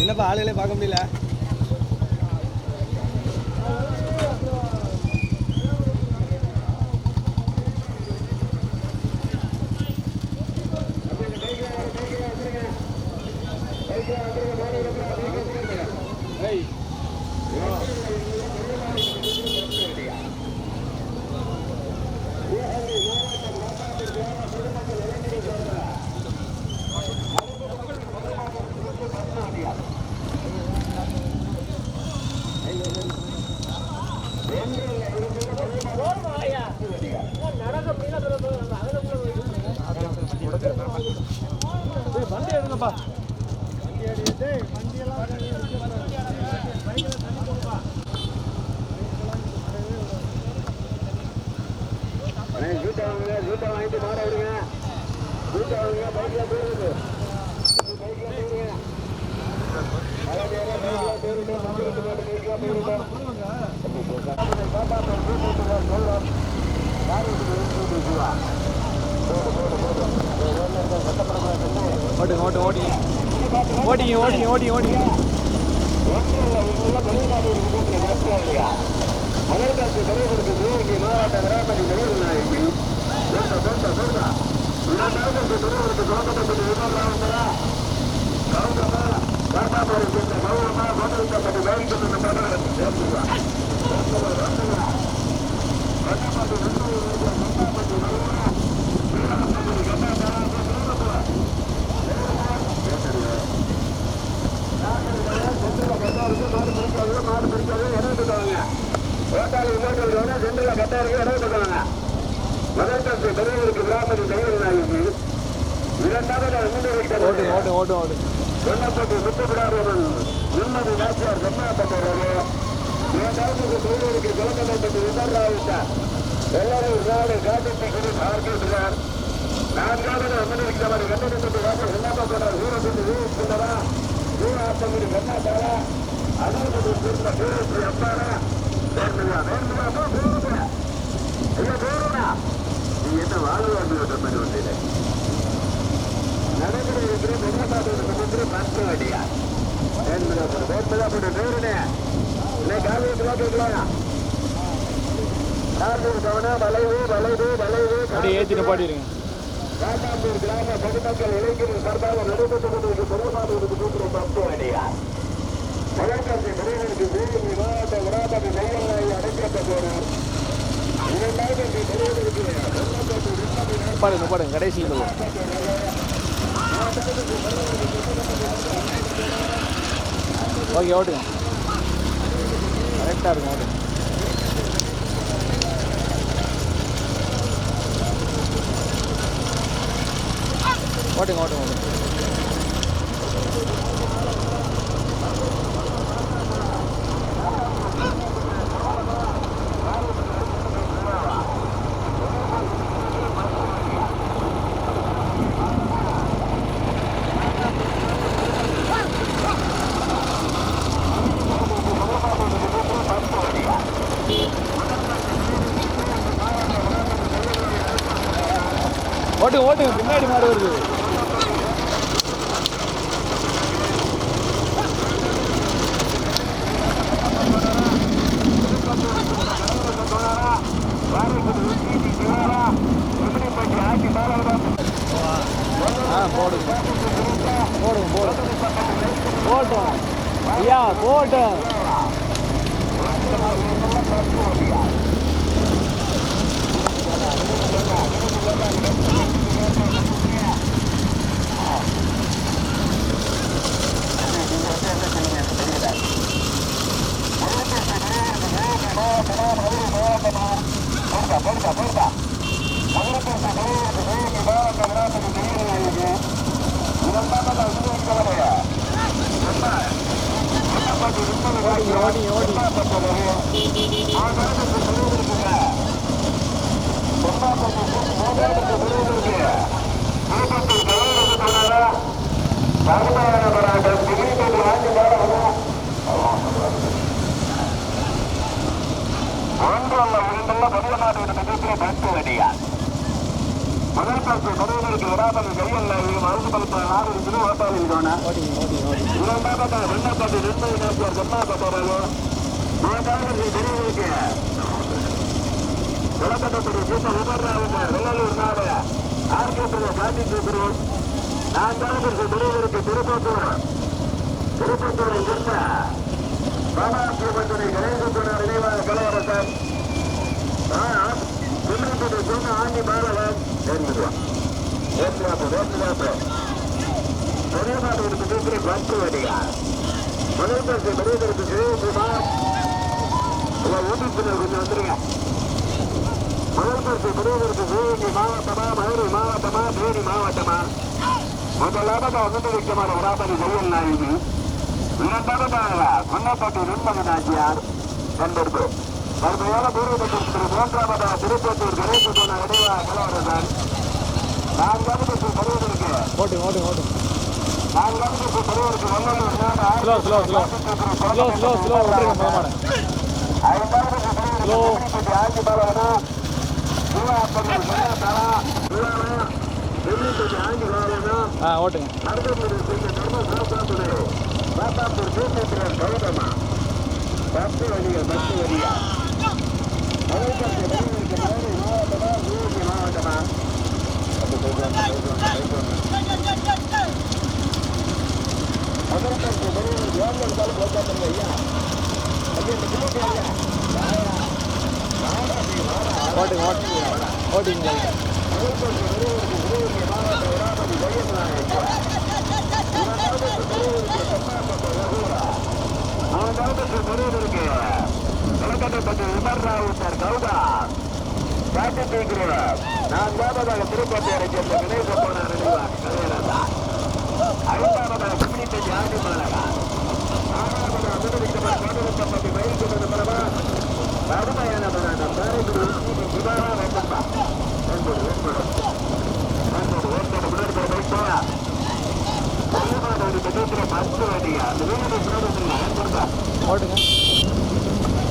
என்னப்பா ஆளுகளே பார்க்க முடியல? ஓட்டுங்க ஓட்டு ஓட்டிங்க ஓட்டிங்க ஓட்டிங்க ஓட்டிங்க ஓட்டிங்க மலைக்காட்சி வேலைக்கு பிரகாரம் சேர்த்துவா மாடு பிடிக்காது இடம் விட்டுவாங்க ஓட்டாளி ஓட்டல் வேணா சென்ட்ரல கட்டாருக்கு இடம் விட்டுவாங்க முதற்கட்சி பெரியவருக்கு விராமணி நினைவு நாயகி இரண்டாவது மூன்று ஓட்டுங்க ஓட்டு ஓட்டு வெள்ளப்பட்டு முத்துப்பிடாதவன் நிம்மதி நாச்சியார் செம்மாப்பட்டவர்களே இரண்டாவது தொழிலுக்கு கிழக்கப்பட்டு விமர்றாவிட்டார் எல்லாரும் நாடு காட்டுக்கு குரு பார்க்கிறார் நான்காவது அமர்ந்திருக்கிறவர் கண்டனப்பட்டு வாசல் செம்மாப்பட்டார் வீரப்பட்டு வீரா வீராப்பங்குடி கண்ணாத்தாரா அறுபது சேர்ந்த கிராம பொதுமக்கள் இளைஞர்கள் சார்பாக நடைபெற்று கொண்டிருக்கும் பெருமாளுக்கு கூட்டுற பார்க்க வேண்டியா வழக்கத்தை பெரியவருக்கு விவாத மாவட்ட விராமதி நெய்யல்லாய் அடைக்கப்பட்டோடு இரண்டாவது பெரியவருக்கு நிப்பாடுங்க நிப்பாடுங்க கடைசியில் ஓகே ஓட்டுங்க. கரெக்டாக இருக்கும் ஓட்டுங்க. ஓட்டுங்க ஓட்டுங்க ஓட்டுங்க. ஓட்டுங்க ஓட்டுங்க பின்னாடி மாடு வருது. முடியாது முதல் பரிசு பெறுவதற்கு விடாமல் கையில் மருந்து பரிசு நாடு இருக்குது ஓட்டாளி இரண்டாம் பட்டம் ரெண்டாம் பட்டு ரெண்டு நேற்று ஒன்றாம் பட்டவர்கள். மூன்றாவது பெறுவதற்கு விடப்பட்டத்துடைய கூட்ட உபர்ணாவுக்கு வெள்ளலூர் நாடு ஆர்கேட்டில் காட்டி கூப்பிடுவோம் நான்காம் பரிசு பெறுவதற்கு திருப்பத்தூர். திருப்பத்தூரில் இருந்த பாபா சுபத்துடைய கணேசத்துடன் நினைவாக கலவரத்தான் கலையரசன் திருப்பத்தூரை சொன்ன ஆண்டி பாலவன் ஏற்றுவான் ஏற்றுவாப்பு ஏற்றுவாப்பு பெரியமாடு பேசுகிற பத்து வடிகார் முதல் பரிசு பெரியதற்கு சிவகுமார் உங்க ஊட்டிப்பினர் கொஞ்சம் வந்துருங்க முதல் பரிசு பெரியதற்கு சிவகங்கை மாவட்டமா மதுரை மாவட்டமா தேனி மாவட்டமா முதலாவதாக ஒன்று வைக்கமான உராபதி ஜெயல் நாயுடு இரண்டாவதாக கொன்னப்பட்டி நண்பக நாச்சியார் என்பது கடுமையான பூர்வபட்சத்தில் மூன்றாவதாக திருப்பத்தூர் கணேசன் இடைவா கலவரசன் நான்காவது பெரியதற்கு ஓட்டுங்க ஓட்டுங்க ஓட்டுங்க நான்காவது பெரியவருக்கு Vallur slow slow slow slow slow slow விட்டுருங்க மதமான ஸ்லோ ஆ ஓட்டுங்க. ஓட்டுங்க ஓட்டுங்க ஓட்டிங்க நான்காவதாக திருப்பதியரை சேர்ந்த கணேச போன நினைவாக கலையரசா ஐந்தாவதாக குமிழிப்பட்டி ஆதி மாநகா ஆறாவதாக அனுமதிக்கப்பட்ட பாதுகாக்கப்பட்டு மயில் கொண்டது பரவா கடுமையானவரான காரைக்குடி சுதாரா வெங்கப்பா என்பது என்பது என்பது என்பது முன்னெடுக்கிற பைப்பா ஒரு பெரிய பத்து ஓட்டுங்க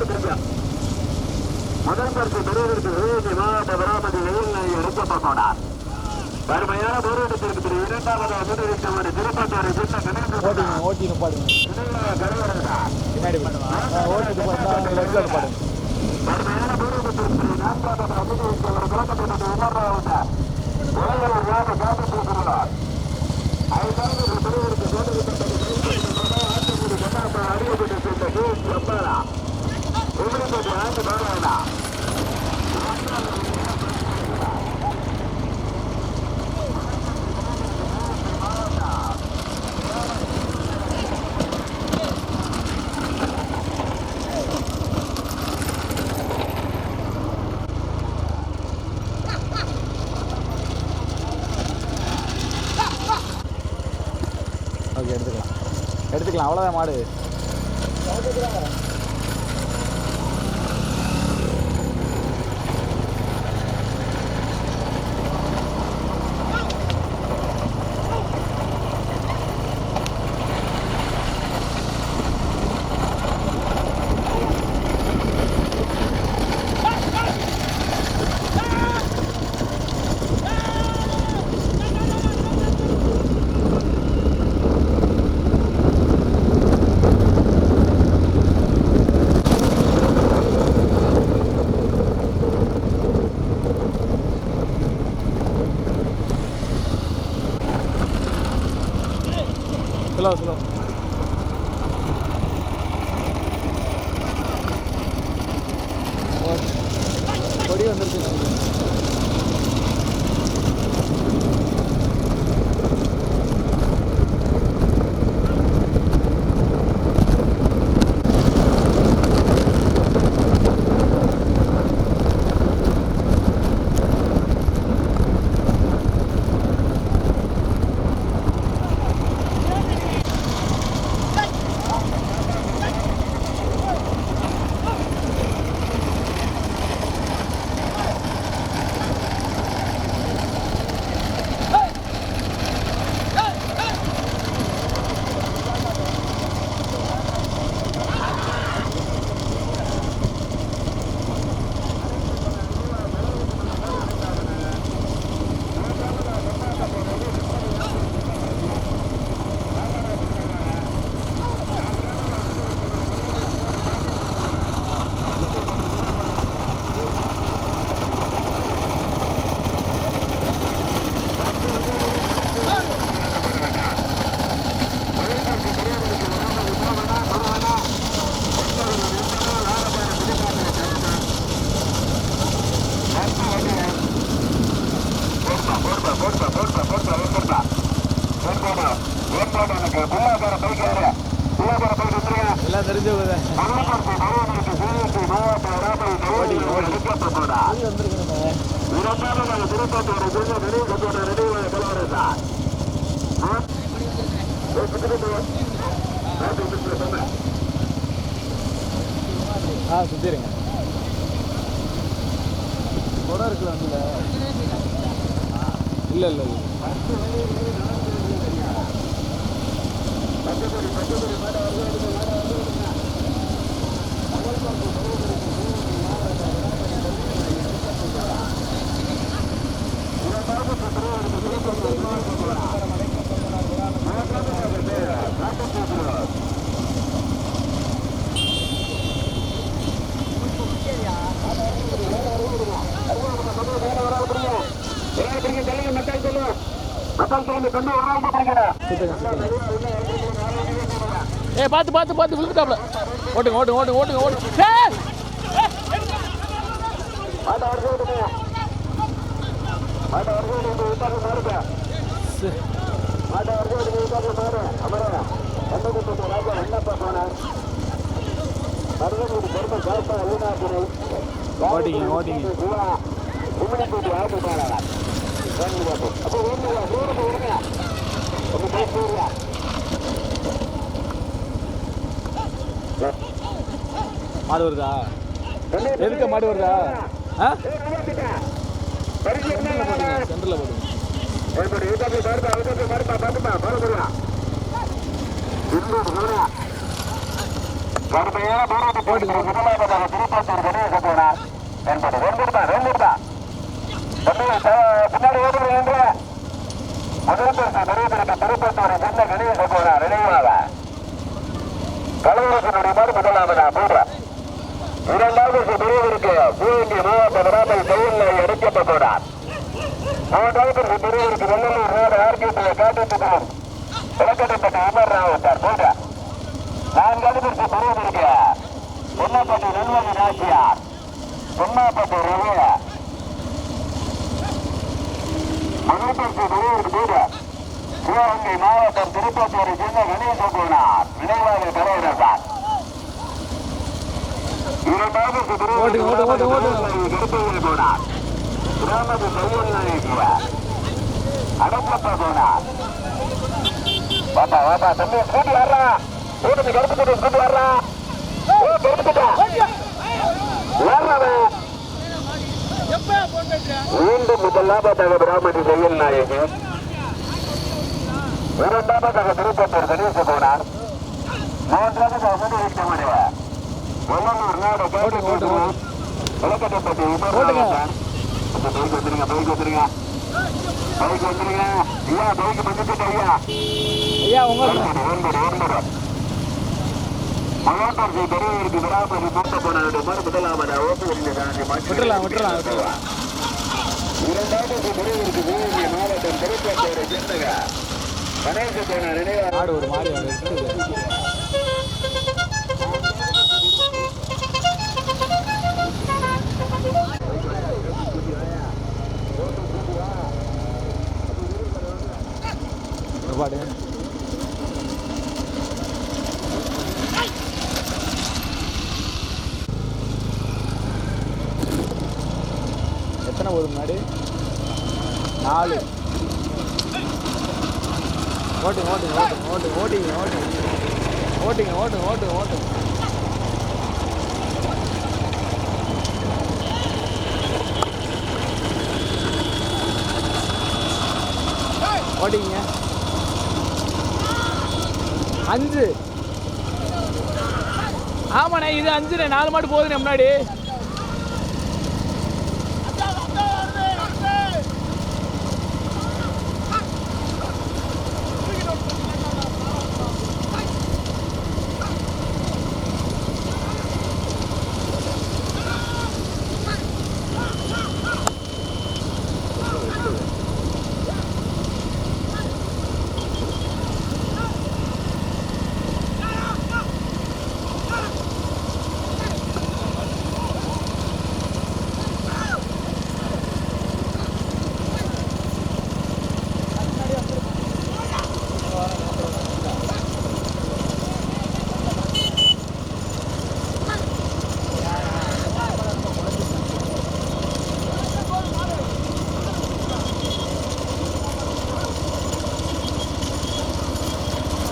மாறுபடுங்க முதல் பரிசு பெறுவதற்கு சிவகங்கை மாவட்ட விராமதி வெயில் போனார். கடுமையான போராட்டத்திற்கு பிறகு இரண்டாவது முன்னிறுத்தமான திருப்பத்தூரை சேர்ந்த கணேசன் ஓட்டிங்க ஓட்டிங்க பாடுங்க இணைய கருவரங்கார் பின்னாடி ஓட்டிட்டு பாடுங்க கடுமையான போராட்டத்திற்கு நான்காவது முன்னிறுத்தவர் குழப்பத்திற்கு உணர்வாக உலகில் வியாப காத்து போகிறார் ஐந்தாவது பெறுவதற்கு எடுத்துக்கலாம் அவ்வளோதான் மாடு. ஆ சுற்றிடுங்க குடம் இருக்குல்ல வண்டியில் இல்லை இல்லை இல்லை ஏ பார்த்து பார்த்து பார்த்து விழுந்துட்டாப்ல. ஓட்டுங்க ஓட்டுங்க ஓட்டுங்க ஓட்டுங்க ஓட்டுங்க. மாட்டை வருஷம் மாறுப்பேன் மாட்டை வருஷம் மாறு அமரா கண்டகப்பட்ட ராஜா வண்ணப்பா போனார் மருதமூடி பெருமை கருப்பா வீணாபுரை ஓடிங்க ஓடிங்க. கும்மிடிப்பட்டி ஆட்டு போனாரா அப்போ ஓடுங்க ஓடுங்க ஓடுங்க ஒன்று போய் போடுங்க மாடு வருதா? எதுக்க மாடு வருதா? சென்டர்ல போடுங்க. கடுமையான போராட்டத்திற்கு முதலாவதாக திருப்பத்தூர் கணேச போனார் என்பது வெண்புடுதான் வெண்புடுதான் பின்னாடி ஓடுறீங்க முதல் பரிசு நிறைவேற்ற திருப்பத்தூரை சென்ற கணேச போனார் நினைவாக கலவரத்தினுடைய மாதிரி முதலாவதா போடுற இரண்டாவது பெரியவருக்கு சிவகங்கை மாவட்ட விடாமல் செயலில் அடைக்கப்பட்டுள்ளார் மூன்றாவது பெரியவருக்கு வெள்ளலூர் ரோடு ஆர்கேட்டில் காட்டுத்துக்கும் விளக்கட்டப்பட்ட உமர் ராவ் சார் போக நான் கண்டுபிடிச்சு பருவம் இருக்க பொன்னப்பட்டி நெல்வழி நாச்சியார் பொன்னாப்பட்டி ரவிய மணிப்பட்டி பெரியவர் போக சிவகங்கை மாவட்டம் திருப்பத்தூரை சேர்ந்த கணேசகுமார் நினைவாக தலைவர் சார் ஓடு ஓடு ஓடு ஓடு போனார் கிராமத்து வாப்பா வாப்பா தம்பி ஸ்கூட்டி வர்றா. ஓட்டுங்க கருப்பு போட்டு ஸ்கூட்டி வர்றா. ஓ கருப்புட்டா வர்றவன். மீண்டும் முதலாவதாக பிராமணி தையல் நாயகி. இரண்டாவதாக திருப்பத்தூர் கணேச போனார் மூன்றாவதாக முதல் முடிவார் வல்லூர் நாடு ஓட்டுங்க, ஓட்டுங்க. விளக்கட்டப்பட்டு ஓட்டுங்க. பைக் வந்துருங்க பைக் வந்துருங்க. பைக் வச்சுருங்க ஐயா பைக் பண்ணிட்டு ஐயா ஐயா உங்களுக்கு ஒன்பது ஒன்பது மகாபாரதி பெரியவருக்கு விடாமல் கூட்டப்படாத மறுபடலாமன விட்டுலாம் நினைவாடு ஒரு மாறி போகுது முன்னாடி. நாலு. ஓட்டுங்க ஓட்டுங்க ஓட்டுங்க ஓட்டுங்க ஓட்டுங்க ஓட்டுங்க. ஓட்டுங்க ஓட்டுங்க ஓட்டுங்க ஓட்டிங்க. அஞ்சு. ஆமாண்ணே இது அஞ்சுண்ணே நாலு மாடு போகுதுண்ணே முன்னாடி.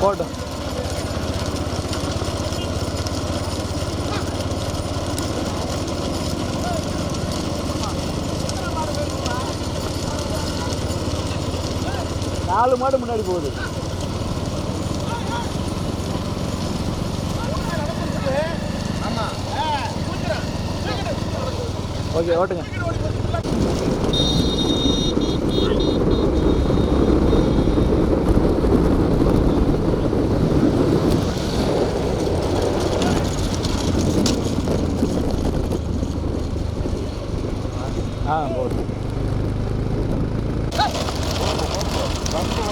போட்டும் நாலு மாடு முன்னாடி போகுது. ஓகே ஓட்டுங்க.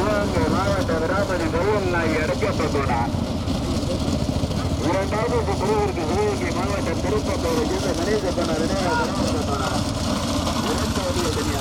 மாவட்ட விராமணி தையல் நாய் அடைக்கப்பட்டுள்ளார் இரண்டாவது குழுவிற்கு சிவகங்கை மாவட்டம் திருப்பத்தூர் இந்த மனிதப்பன இரண்டாவது தனியாக பாடுங்க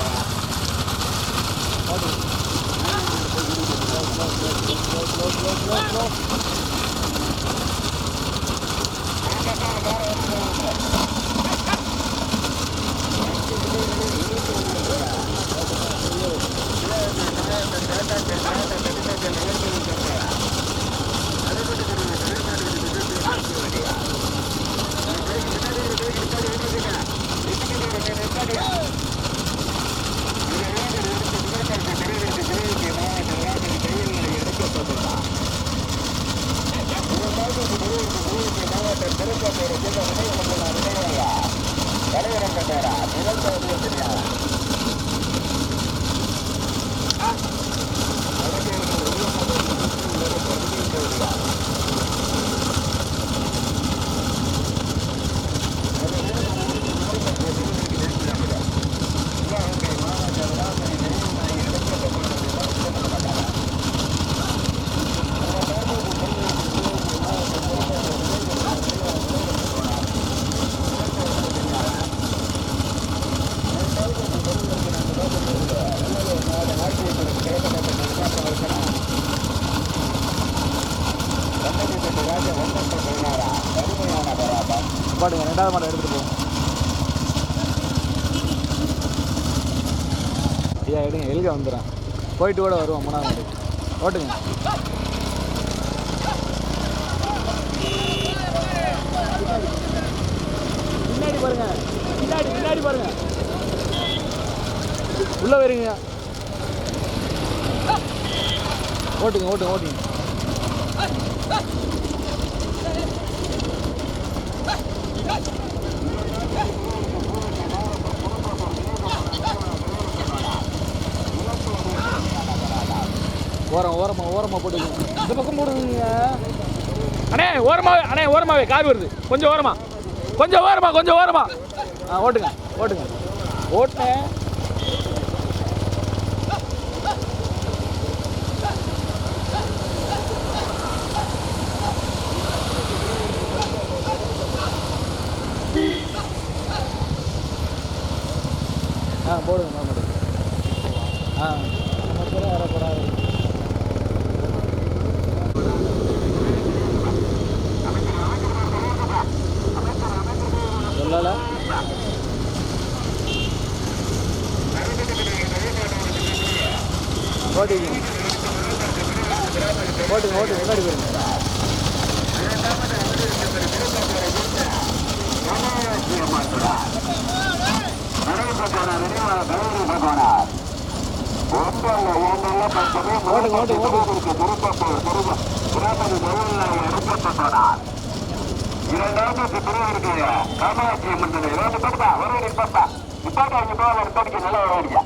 இதை எடுங்க எழுக வந்துடுறேன். போயிட்டு கூட வருவோம் மூணாவது ஓட்டுங்க. பின்னாடி பாருங்க. பின்னாடி பின்னாடி பாருங்க. உள்ள வருங்க. ஓட்டுங்க ஓட்டுங்க ஓட்டுங்க. அண்ணே ஓரமாவே அண்ணே ஓரமாவே கார் வருது. கொஞ்சம் ஓரமா. கொஞ்சம் ஓரமாக கொஞ்சம் ஓரமாக ஆ ஓட்டுங்க ஓட்டுங்க. ஓட்டுனேன் ஆ போடுங்க மாமாடு ஆ நம்ம கூட வரக்கூடாது சொல்லலை ஓட்டிங்க ஓட்டுங்க ஓட்டுங்க முன்னாடி போயிருங்க ஓட்டுங்க ஓட்டுங்க ஓட்டுங்க இரண்டாவது பிரிவிற்கு காமாட்சி அம்மன் இரண்டு பட்டா ஒரு நிற்பா நிப்பாட்டா இங்க போக ஒரு தொடிக்க நல்லா வருவீங்க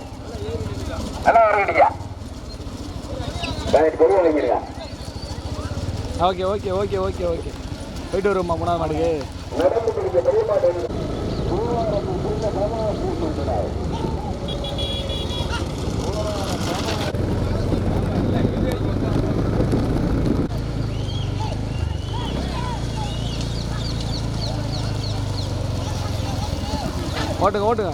நல்லா வருவீங்க okay okay okay okay okay. போயிட்டு வருவோம்மா மூணாவது மாடுக்கு. ஓட்டுங்க ஓட்டுங்க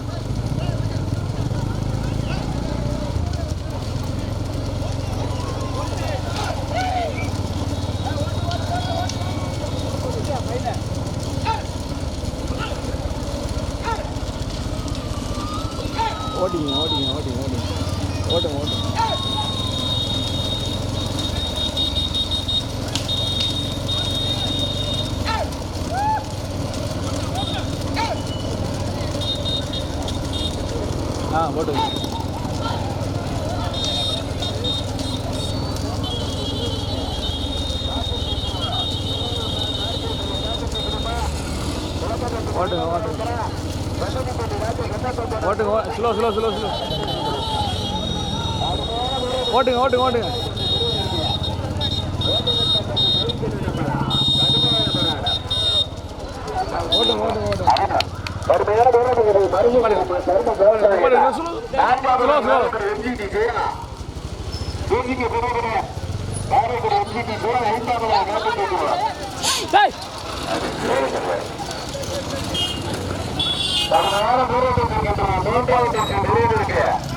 ஓட்டிங்க ஓட்டிங்க ஓட்டிங்க ஓட்டிங்க ஓட்டுங்க ஓட்டுங்க ஆ போட்டுங்க ஓட்டுங்க ஓட்டுங்க ஓட்டுங்க ஸ்லோ ஸ்லோ ஸ்லோ ஸ்லோ ஓட்டுங்க ஓட்டுங்க ஓட்டுங்க ஓட்டுங்க ஓட்டுங்க ஓட்டுங்க கடுமையான மூன்றாவது நிறைவேற்ற